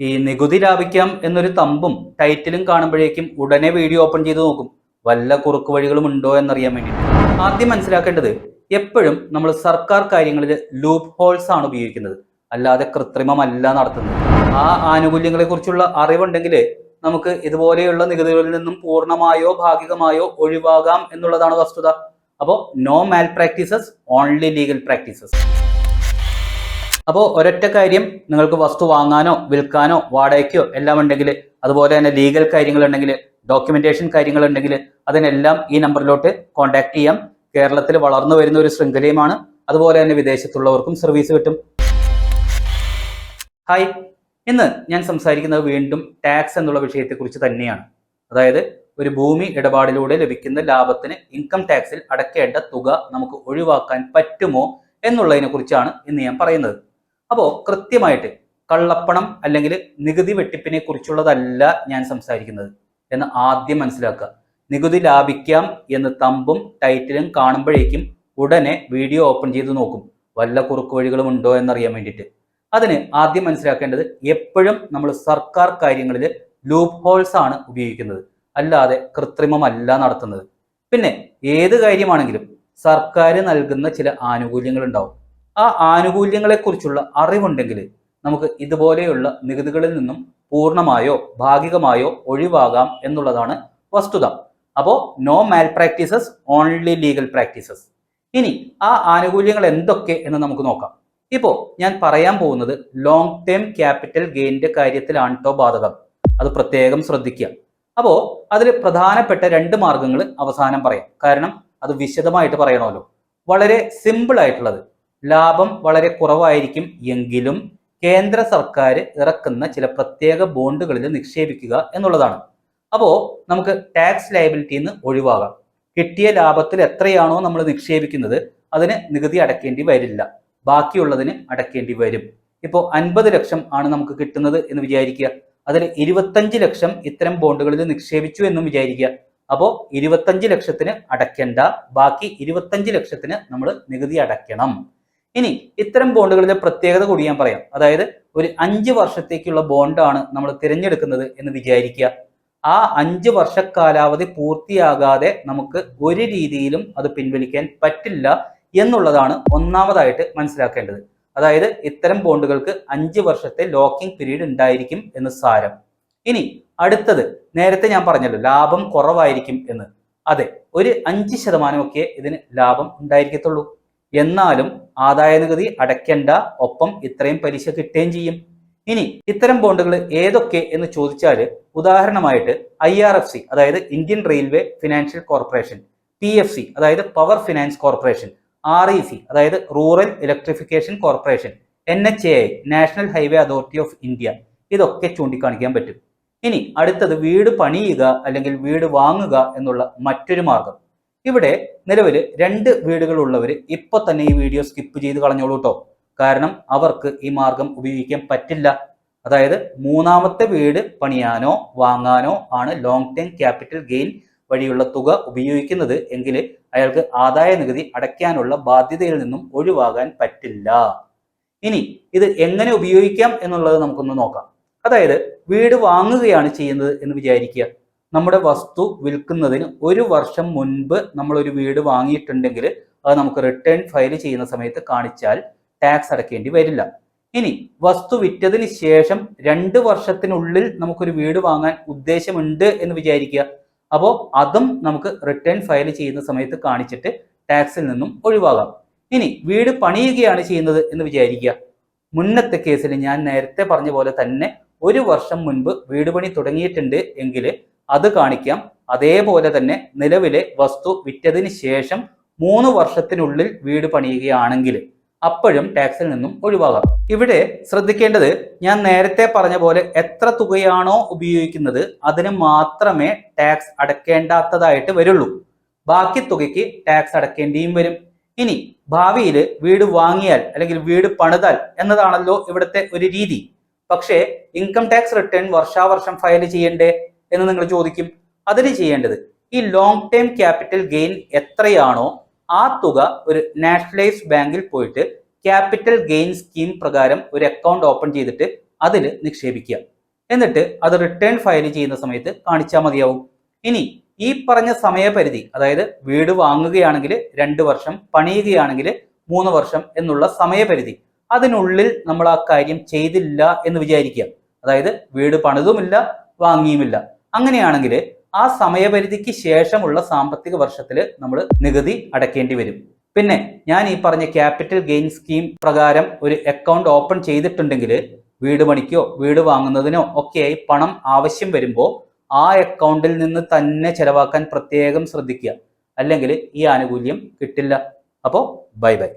ഈ നികുതി ലാഭിക്കാം എന്നൊരു തമ്പും ടൈറ്റിലും കാണുമ്പോഴേക്കും ഉടനെ വീഡിയോ ഓപ്പൺ ചെയ്ത് നോക്കും. വല്ല കുറുക്ക് വഴികളും ഉണ്ടോ എന്നറിയാൻ വേണ്ടിയിട്ട്. ആദ്യം മനസ്സിലാക്കേണ്ടത് എപ്പോഴും നമ്മൾ സർക്കാർ കാര്യങ്ങളിൽ ലൂപ്പ് ഹോൾസ് ആണ് ഉപയോഗിക്കുന്നത്. അല്ലാതെ കൃത്രിമമല്ല നടത്തുന്നത്. ആ ആനുകൂല്യങ്ങളെക്കുറിച്ചുള്ള അറിവുണ്ടെങ്കിൽ നമുക്ക് ഇതുപോലെയുള്ള നികുതികളിൽ നിന്നും പൂർണമായോ ഭാഗികമായോ ഒഴിവാകാം എന്നുള്ളതാണ് വസ്തുത. അപ്പോൾ no malpractices only legal practices അപ്പോൾ ഒരൊറ്റ കാര്യം നിങ്ങൾക്ക് വസ്തു വാങ്ങാനോ വിൽക്കാനോ വാടകയ്ക്കോ എല്ലാം ഉണ്ടെങ്കിൽ അതുപോലെ തന്നെ ലീഗൽ കാര്യങ്ങളുണ്ടെങ്കിൽ ഡോക്യുമെന്റേഷൻ കാര്യങ്ങളുണ്ടെങ്കിൽ അതിനെല്ലാം ഈ നമ്പറിലോട്ട് കോൺടാക്ട് ചെയ്യാം. കേരളത്തിൽ വളർന്നു വരുന്ന ഒരു ശൃംഖലയുമാണ്. അതുപോലെ തന്നെ വിദേശത്തുള്ളവർക്കും സർവീസ് കിട്ടും. ഹായ് ഇന്ന് ഞാൻ സംസാരിക്കുന്നത് വീണ്ടും ടാക്സ് എന്നുള്ള വിഷയത്തെക്കുറിച്ച് തന്നെയാണ്. അതായത് ഒരു ഭൂമി ഇടപാടിലൂടെ ലഭിക്കുന്ന ലാഭത്തിന് ഇൻകം ടാക്സിൽ അടയ്ക്കേണ്ട തുക നമുക്ക് ഒഴിവാക്കാൻ പറ്റുമോ എന്നുള്ളതിനെ കുറിച്ചാണ് ഇന്ന് ഞാൻ പറയുന്നത്. അപ്പോൾ കൃത്യമായിട്ട് കള്ളപ്പണം അല്ലെങ്കിൽ നികുതി വെട്ടിപ്പിനെ കുറിച്ചുള്ളതല്ല ഞാൻ സംസാരിക്കുന്നത് എന്ന് ആദ്യം മനസ്സിലാക്കുക. നികുതി ലാഭിക്കാം എന്ന് തമ്പും ടൈറ്റിലും കാണുമ്പോഴേക്കും ഉടനെ വീഡിയോ ഓപ്പൺ ചെയ്ത് നോക്കും. വല്ല കുറുക്ക് വഴികളും ഉണ്ടോ എന്നറിയാൻ വേണ്ടിയിട്ട്. അതിന് ആദ്യം മനസ്സിലാക്കേണ്ടത് എപ്പോഴും നമ്മൾ സർക്കാർ കാര്യങ്ങളിൽ ലൂപ്പ് ഹോൾസ് ആണ് ഉപയോഗിക്കുന്നത്. അല്ലാതെ കൃത്രിമമല്ല നടത്തുന്നത്. പിന്നെ ഏത് കാര്യമാണെങ്കിലും സർക്കാർ നൽകുന്ന ചില ആനുകൂല്യങ്ങൾ ഉണ്ടാവും. ആ ആനുകൂല്യങ്ങളെക്കുറിച്ചുള്ള അറിവുണ്ടെങ്കിൽ നമുക്ക് ഇതുപോലെയുള്ള നികുതികളിൽ നിന്നും പൂർണമായോ ഭാഗികമായോ ഒഴിവാകാം എന്നുള്ളതാണ് വസ്തുത. അപ്പോൾ no malpractices only legal practices ഇനി ആ ആനുകൂല്യങ്ങൾ എന്തൊക്കെ എന്ന് നമുക്ക് നോക്കാം. ഇപ്പോൾ ഞാൻ പറയാൻ പോകുന്നത് ലോങ് ടേം ക്യാപിറ്റൽ ഗെയിനിന്റെ കാര്യത്തിലാണ് കേട്ടോ ബാധകം. അത് പ്രത്യേകം ശ്രദ്ധിക്കുക. അപ്പോൾ അതിൽ പ്രധാനപ്പെട്ട രണ്ട് മാർഗങ്ങൾ അവസാനം പറയാം. കാരണം അത് വിശദമായിട്ട് പറയണമല്ലോ. വളരെ സിമ്പിൾ ആയിട്ടുള്ളത് ലാഭം വളരെ കുറവായിരിക്കും എങ്കിലും കേന്ദ്ര സർക്കാർ ഇറക്കുന്ന ചില പ്രത്യേക ബോണ്ടുകളിൽ നിക്ഷേപിക്കുക എന്നുള്ളതാണ്. അപ്പോൾ നമുക്ക് ടാക്സ് ലയബിലിറ്റിയിൽ നിന്ന് ഒഴിവാകാം. കിട്ടിയ ലാഭത്തിൽ എത്രയാണോ നമ്മൾ നിക്ഷേപിക്കുന്നത് അതിന് നികുതി അടക്കേണ്ടി വരില്ല. ബാക്കിയുള്ളതിന് അടക്കേണ്ടി വരും. ഇപ്പോൾ അൻപത് ലക്ഷം ആണ് നമുക്ക് കിട്ടുന്നത് എന്ന് വിചാരിക്കുക. അതിൽ ഇരുപത്തഞ്ച് ലക്ഷം ഇത്തരം ബോണ്ടുകളിൽ നിക്ഷേപിച്ചു എന്നും വിചാരിക്കുക. അപ്പോൾ ഇരുപത്തഞ്ച് ലക്ഷത്തിന് അടയ്ക്കേണ്ട ബാക്കി ഇരുപത്തഞ്ച് ലക്ഷത്തിന് നമ്മൾ നികുതി അടയ്ക്കണം. ഇനി ഇത്തരം ബോണ്ടുകളിലെ പ്രത്യേകത കൂടി ഞാൻ പറയാം. അതായത് ഒരു അഞ്ച് വർഷത്തേക്കുള്ള ബോണ്ടാണ് നമ്മൾ തിരഞ്ഞെടുക്കുന്നത് എന്ന് വിചാരിക്കുക. ആ അഞ്ച് വർഷ കാലാവധി പൂർത്തിയാകാതെ നമുക്ക് ഒരു രീതിയിലും അത് പിൻവലിക്കാൻ പറ്റില്ല എന്നുള്ളതാണ് ഒന്നാമതായിട്ട് മനസ്സിലാക്കേണ്ടത്. അതായത് ഇത്തരം ബോണ്ടുകൾക്ക് അഞ്ച് വർഷത്തെ ലോക്കിംഗ് പീരീഡ് ഉണ്ടായിരിക്കും എന്ന് സാരം. ഇനി അടുത്തത് നേരത്തെ ഞാൻ പറഞ്ഞല്ലോ ലാഭം കുറവായിരിക്കും എന്ന്. അതെ ഒരു അഞ്ച് ശതമാനമൊക്കെ ഇതിന് ലാഭം ഉണ്ടായിരിക്കത്തുള്ളൂ. എന്നാലും ആദായ നികുതി അടയ്ക്കേണ്ട ഒപ്പം ഇത്രയും പലിശ കിട്ടുകയും ചെയ്യും. ഇനി ഇത്തരം ബോണ്ടുകൾ ഏതൊക്കെ എന്ന് ചോദിച്ചാൽ ഉദാഹരണമായിട്ട് ഐ ആർ എഫ് സി അതായത് Indian railway financial corporation P F C അതായത് power finance corporation R E C അതായത് rural electrification corporation N H A I national highway authority of India ഇതൊക്കെ ചൂണ്ടിക്കാണിക്കാൻ പറ്റും. ഇനി അടുത്തത് വീട് പണിയുക അല്ലെങ്കിൽ വീട് വാങ്ങുക എന്നുള്ള മറ്റൊരു മാർഗം. ഇവിടെ നിലവിൽ രണ്ട് വീടുകളുള്ളവർ ഇപ്പൊ തന്നെ ഈ വീഡിയോ സ്കിപ്പ് ചെയ്ത് കളഞ്ഞോളൂ കേട്ടോ കാരണം അവർക്ക് ഈ മാർഗം ഉപയോഗിക്കാൻ പറ്റില്ല. അതായത് മൂന്നാമത്തെ വീട് പണിയാനോ വാങ്ങാനോ ആണ് ലോങ് ടേം ക്യാപിറ്റൽ ഗെയിൻ വഴിയുള്ള തുക ഉപയോഗിക്കുന്നത് എങ്കിൽ അയാൾക്ക് ആദായ നികുതി അടയ്ക്കാനുള്ള ബാധ്യതയിൽ നിന്നും ഒഴിവാകാൻ പറ്റില്ല. ഇനി ഇത് എങ്ങനെ ഉപയോഗിക്കാം എന്നുള്ളത് നമുക്കൊന്ന് നോക്കാം. അതായത് വീട് വാങ്ങുകയാണ് ചെയ്യുന്നത് എന്ന് വിചാരിക്കുക. നമ്മുടെ വസ്തു വിൽക്കുന്നതിന് ഒരു വർഷം മുൻപ് നമ്മൾ ഒരു വീട് വാങ്ങിയിട്ടുണ്ടെങ്കിൽ അത് നമുക്ക് റിട്ടേൺ ഫയൽ ചെയ്യുന്ന സമയത്ത് കാണിച്ചാൽ ടാക്സ് അടക്കേണ്ടി വരില്ല. ഇനി വസ്തു വിറ്റതിന് ശേഷം രണ്ട് വർഷത്തിനുള്ളിൽ നമുക്കൊരു വീട് വാങ്ങാൻ ഉദ്ദേശമുണ്ട് എന്ന് വിചാരിക്കുക. അപ്പോൾ അതും നമുക്ക് റിട്ടേൺ ഫയൽ ചെയ്യുന്ന സമയത്ത് കാണിച്ചിട്ട് ടാക്സിൽ നിന്നും ഒഴിവാകാം. ഇനി വീട് പണിയുകയാണ് ചെയ്യുന്നത് എന്ന് വിചാരിക്കുക. മുന്നത്തെ കേസിൽ ഞാൻ നേരത്തെ പറഞ്ഞ പോലെ തന്നെ ഒരു വർഷം മുൻപ് വീട് പണി തുടങ്ങിയിട്ടുണ്ട് എങ്കിൽ അത് കാണിക്കാം. അതേപോലെ തന്നെ നിലവിലെ വസ്തു വിറ്റതിന് ശേഷം മൂന്ന് വർഷത്തിനുള്ളിൽ വീട് പണിയുകയാണെങ്കിൽ അപ്പോഴും ടാക്സിൽ നിന്നും ഒഴിവാകാം. ഇവിടെ ശ്രദ്ധിക്കേണ്ടത് ഞാൻ നേരത്തെ പറഞ്ഞ പോലെ എത്ര തുകയാണോ ഉപയോഗിക്കുന്നത് അതിന് മാത്രമേ ടാക്സ് അടക്കേണ്ടാത്തതായിട്ട് വരുള്ളൂ. ബാക്കി തുകയ്ക്ക് ടാക്സ് അടക്കേണ്ടിയും വരും. ഇനി ഭാവിയിൽ വീട് വാങ്ങിയാൽ അല്ലെങ്കിൽ വീട് പണിതാൽ എന്നതാണല്ലോ ഇവിടുത്തെ ഒരു രീതി. പക്ഷേ ഇൻകം ടാക്സ് റിട്ടേൺ വർഷാവർഷം ഫയൽ ചെയ്യണ്ടേ? എന്ന് നിങ്ങൾ ചോദിക്കും. അതിന് ചെയ്യേണ്ടത് ഈ ലോങ് ടേം ക്യാപിറ്റൽ ഗെയിൻ എത്രയാണോ ആ തുക ഒരു നാഷണലൈസ്ഡ് ബാങ്കിൽ പോയിട്ട് ക്യാപിറ്റൽ ഗെയിൻ സ്കീം പ്രകാരം ഒരു അക്കൗണ്ട് ഓപ്പൺ ചെയ്തിട്ട് അതിൽ നിക്ഷേപിക്കുക. എന്നിട്ട് അത് റിട്ടേൺ ഫയൽ ചെയ്യുന്ന സമയത്ത് കാണിച്ചാൽ മതിയാവും. ഇനി ഈ പറഞ്ഞ സമയപരിധി അതായത് വീട് വാങ്ങുകയാണെങ്കിൽ രണ്ട് വർഷം പണിയുകയാണെങ്കിൽ മൂന്ന് വർഷം എന്നുള്ള സമയപരിധി അതിനുള്ളിൽ നമ്മൾ ആ കാര്യം ചെയ്തില്ല എന്ന് വിചാരിക്കുക. അതായത് വീട് പണിതുമില്ല വാങ്ങിയുമില്ല. അങ്ങനെയാണെങ്കിൽ ആ സമയപരിധിക്ക് ശേഷമുള്ള സാമ്പത്തിക വർഷത്തിൽ നമ്മൾ നികുതി അടയ്ക്കേണ്ടി വരും. പിന്നെ ഞാൻ ഈ പറഞ്ഞ ക്യാപിറ്റൽ ഗെയിൻ സ്കീം പ്രകാരം ഒരു അക്കൗണ്ട് ഓപ്പൺ ചെയ്തിട്ടുണ്ടെങ്കിൽ വീട് പണിക്കോ വീട് വാങ്ങുന്നതിനോ ഒക്കെയായി പണം ആവശ്യം വരുമ്പോൾ ആ അക്കൗണ്ടിൽ നിന്ന് തന്നെ ചെലവാക്കാൻ പ്രത്യേകം ശ്രദ്ധിക്കുക. അല്ലെങ്കിൽ ഈ ആനുകൂല്യം കിട്ടില്ല. അപ്പോൾ ബൈ ബൈ